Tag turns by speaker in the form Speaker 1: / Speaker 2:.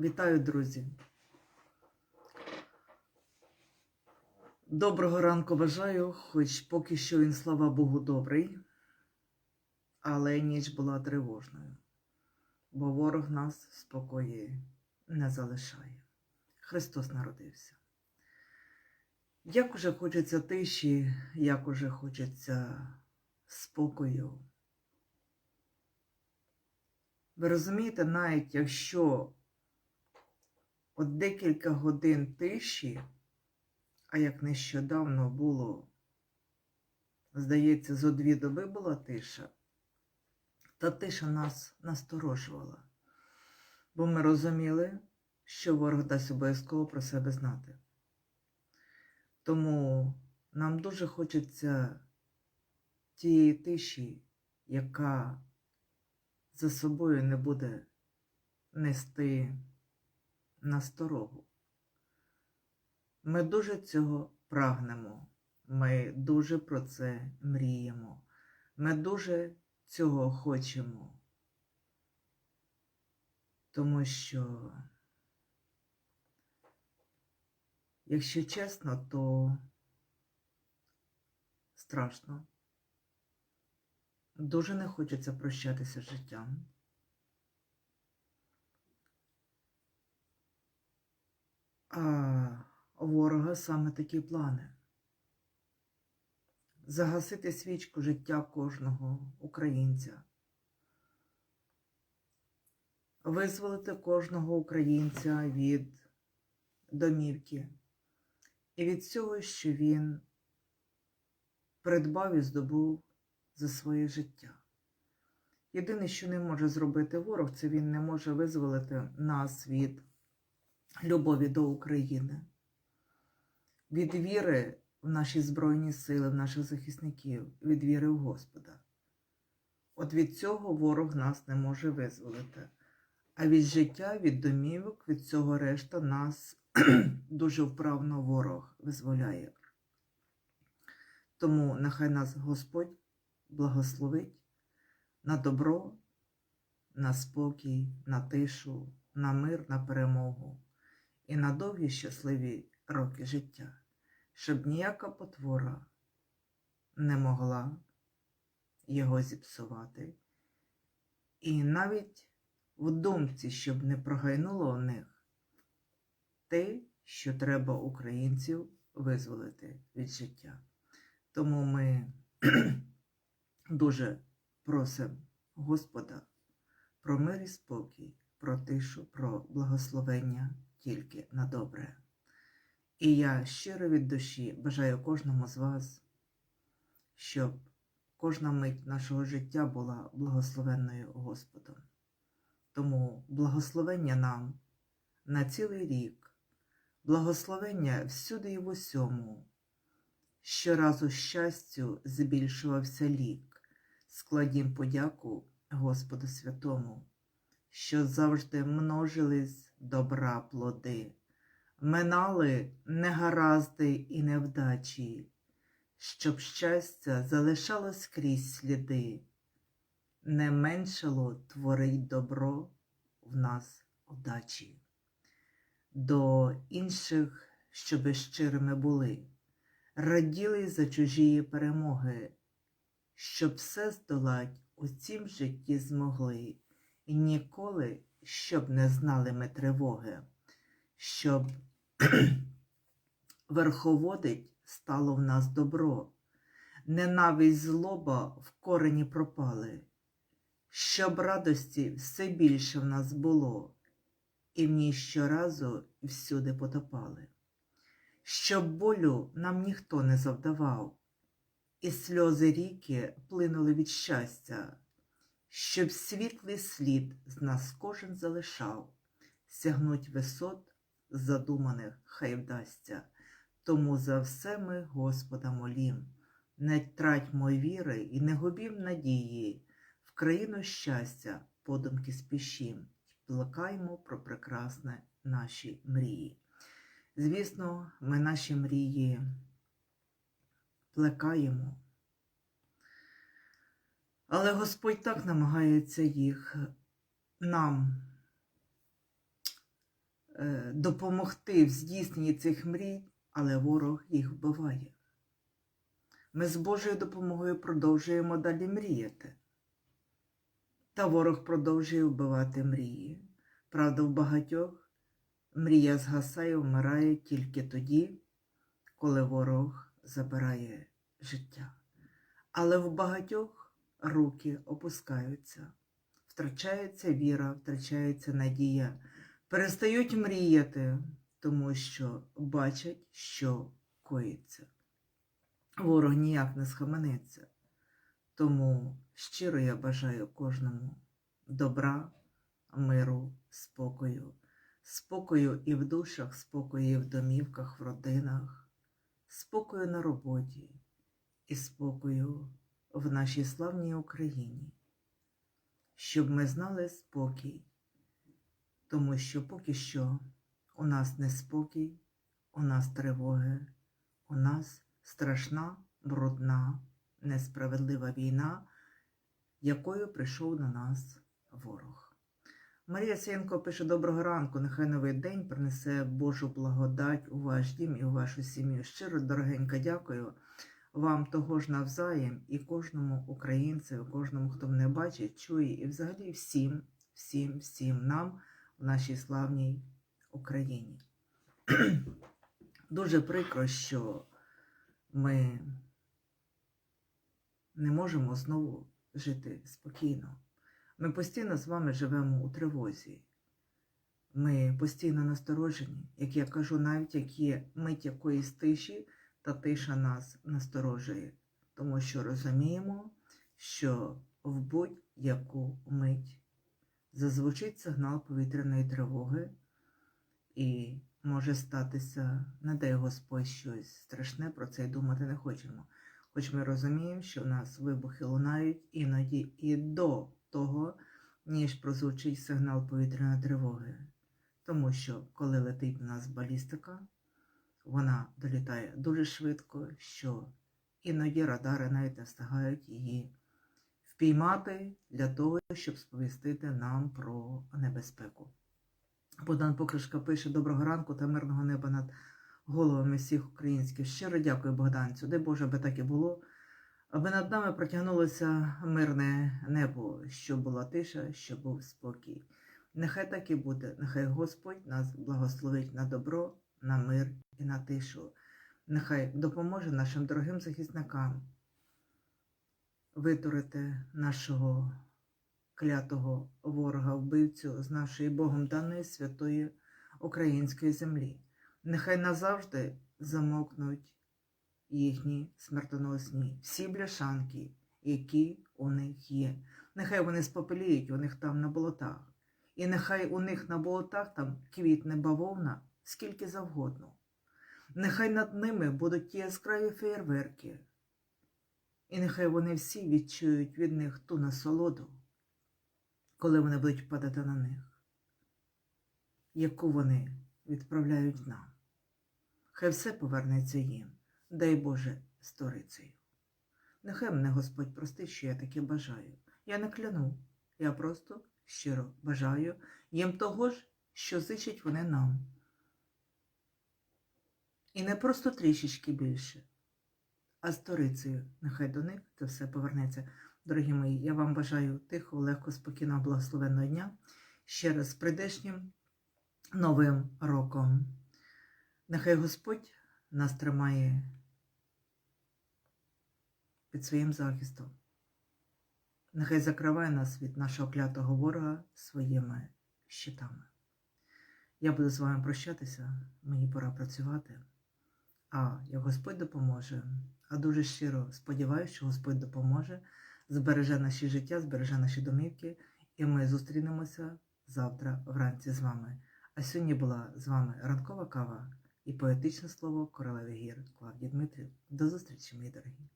Speaker 1: Вітаю, друзі. Доброго ранку бажаю, хоч поки що він, слава Богу, добрий, але ніч була тривожною, бо ворог нас спокої не залишає. Христос народився. Як уже хочеться тиші, як уже хочеться спокою. Ви розумієте, навіть якщо от декілька годин тиші, а як нещодавно було, здається, зо дві доби була тиша, та тиша нас насторожувала, бо ми розуміли, що ворог дасть обов'язково про себе знати. Тому нам дуже хочеться тієї тиші, яка за собою не буде нести насторогу. Ми дуже цього прагнемо, ми дуже про це мріємо, ми дуже цього хочемо, тому що, якщо чесно, то страшно. Дуже не хочеться прощатися з життям. А у ворога саме такі плани. Загасити свічку життя кожного українця. Визволити кожного українця від домівки і від всього, що він придбав і здобув за своє життя. Єдине, що не може зробити ворог, це він не може визволити нас від любові до України, від віри в наші Збройні сили, в наших захисників, від віри в Господа. От від цього ворог нас не може визволити. А від життя, від домівок, від цього решта нас дуже вправно ворог визволяє. Тому нехай нас Господь благословить на добро, на спокій, на тишу, на мир, на перемогу і на довгі щасливі роки життя, щоб ніяка потвора не могла його зіпсувати. І навіть в думці, щоб не прогайнуло у них те, що треба українців визволити від життя. Тому ми дуже просимо Господа про мир і спокій, про тишу, про благословення тільки на добре. І я щиро від душі бажаю кожному з вас, щоб кожна мить нашого життя була благословенною Господом. Тому благословення нам на цілий рік, благословення всюди і в усьому, щоразу щастю збільшувався лік, складім подяку Господу Святому, що завжди множились добра плоди, минали негаразди і невдачі, щоб щастя залишалось крізь сліди, не меншало творить добро в нас удачі. До інших, щоби щирими були, раділи за чужії перемоги, щоб все здолать у цім житті змогли, і ніколи, щоб не знали ми тривоги, щоб верховодить стало в нас добро, ненависть злоба в корені пропали, щоб радості все більше в нас було, і в ній щоразу всюди потопали, щоб болю нам ніхто не завдавав, і сльози ріки плинули від щастя, щоб світлий слід з нас кожен залишав, сягнуть висот задуманих хай вдасться. Тому за все ми Господа молім, не тратьмо віри і не губім надії, в країну щастя подумки спішім, плакаймо про прекрасне наші мрії. Звісно, ми наші мрії плекаємо, але Господь так намагається їх нам е, допомогти в здійсненні цих мрій, але ворог їх вбиває. Ми з Божою допомогою продовжуємо далі мріяти. Та ворог продовжує вбивати мрії. Правда, в багатьох мрія згасає, вмирає тільки тоді, коли ворог забирає життя. Але в багатьох руки опускаються, втрачається віра, втрачається надія, перестають мріяти, тому що бачать, що коїться. Ворог ніяк не схаменеться. Тому щиро я бажаю кожному добра, миру, спокою, спокою і в душах, спокою і в домівках, в родинах, спокою на роботі і спокою в нашій славній Україні, щоб ми знали спокій, тому що поки що у нас неспокій, у нас тривоги, у нас страшна, брудна, несправедлива війна, якою прийшов на нас ворог. Марія Сєнко пише: Доброго ранку, нехай новий день принесе Божу благодать у ваш дім і у вашу сім'ю. Щиро, дорогенька, дякую вам того ж навзаєм і кожному українцю, кожному, хто мене бачить, чує, і взагалі всім, всім, всім нам в нашій славній Україні. Дуже прикро, що ми не можемо знову жити спокійно. Ми постійно з вами живемо у тривозі. Ми постійно насторожені, як я кажу, навіть як є мить якоїсь тиші, та тиша нас насторожує, тому що розуміємо, що в будь-яку мить зазвучить сигнал повітряної тривоги, і може статися, не дай Господь щось страшне, про це й думати не хочемо. Хоч ми розуміємо, що в нас вибухи лунають іноді і до того, ніж прозвучить сигнал повітряної тривоги. Тому що, коли летить на нас балістика, вона долітає дуже швидко, що іноді радари навіть не встигають її впіймати для того, щоб сповістити нам про небезпеку. Богдан Покришка пише Доброго ранку та мирного неба над головами всіх українських. Щиро дякую Богданцю. Дай Боже, аби так і було. Аби над нами протягнулося мирне небо, щоб була тиша, щоб був спокій. Нехай так і буде, нехай Господь нас благословить на добро, на мир і на тишу. Нехай допоможе нашим дорогим захисникам витурити нашого клятого ворога вбивцю з нашої Богом даної святої української землі. Нехай назавжди замокнуть їхні смертоносні всі бляшанки, які у них є. Нехай вони спопеліють у них там на болотах. І нехай у них на болотах там квітне бавовна скільки завгодно. Нехай над ними будуть ті яскраві феєрверки. І нехай вони всі відчують від них ту насолоду, коли вони будуть падати на них, яку вони відправляють нам. Хай все повернеться їм, дай Боже сторицею. Нехай мене Господь простить, що я таке бажаю. Я не кляну, я просто щиро бажаю їм того ж, що зичать вони нам. І не просто трішечки більше, а з сторицею. Нехай до них це все повернеться. Дорогі мої, я вам бажаю тихого, легко, спокійного, благословенного дня. Ще раз з прийдешнім новим роком. Нехай Господь нас тримає під своїм захистом. Нехай закриває нас від нашого клятого ворога своїми щитами. Я буду з вами прощатися, мені пора працювати. А як Господь допоможе, а дуже щиро сподіваюся, що Господь допоможе, збереже наші життя, збереже наші домівки, і ми зустрінемося завтра вранці з вами. А сьогодні була з вами ранкова кава і поетичне слово королеви гір Клавдії Дмитрів. До зустрічі, мої дорогі!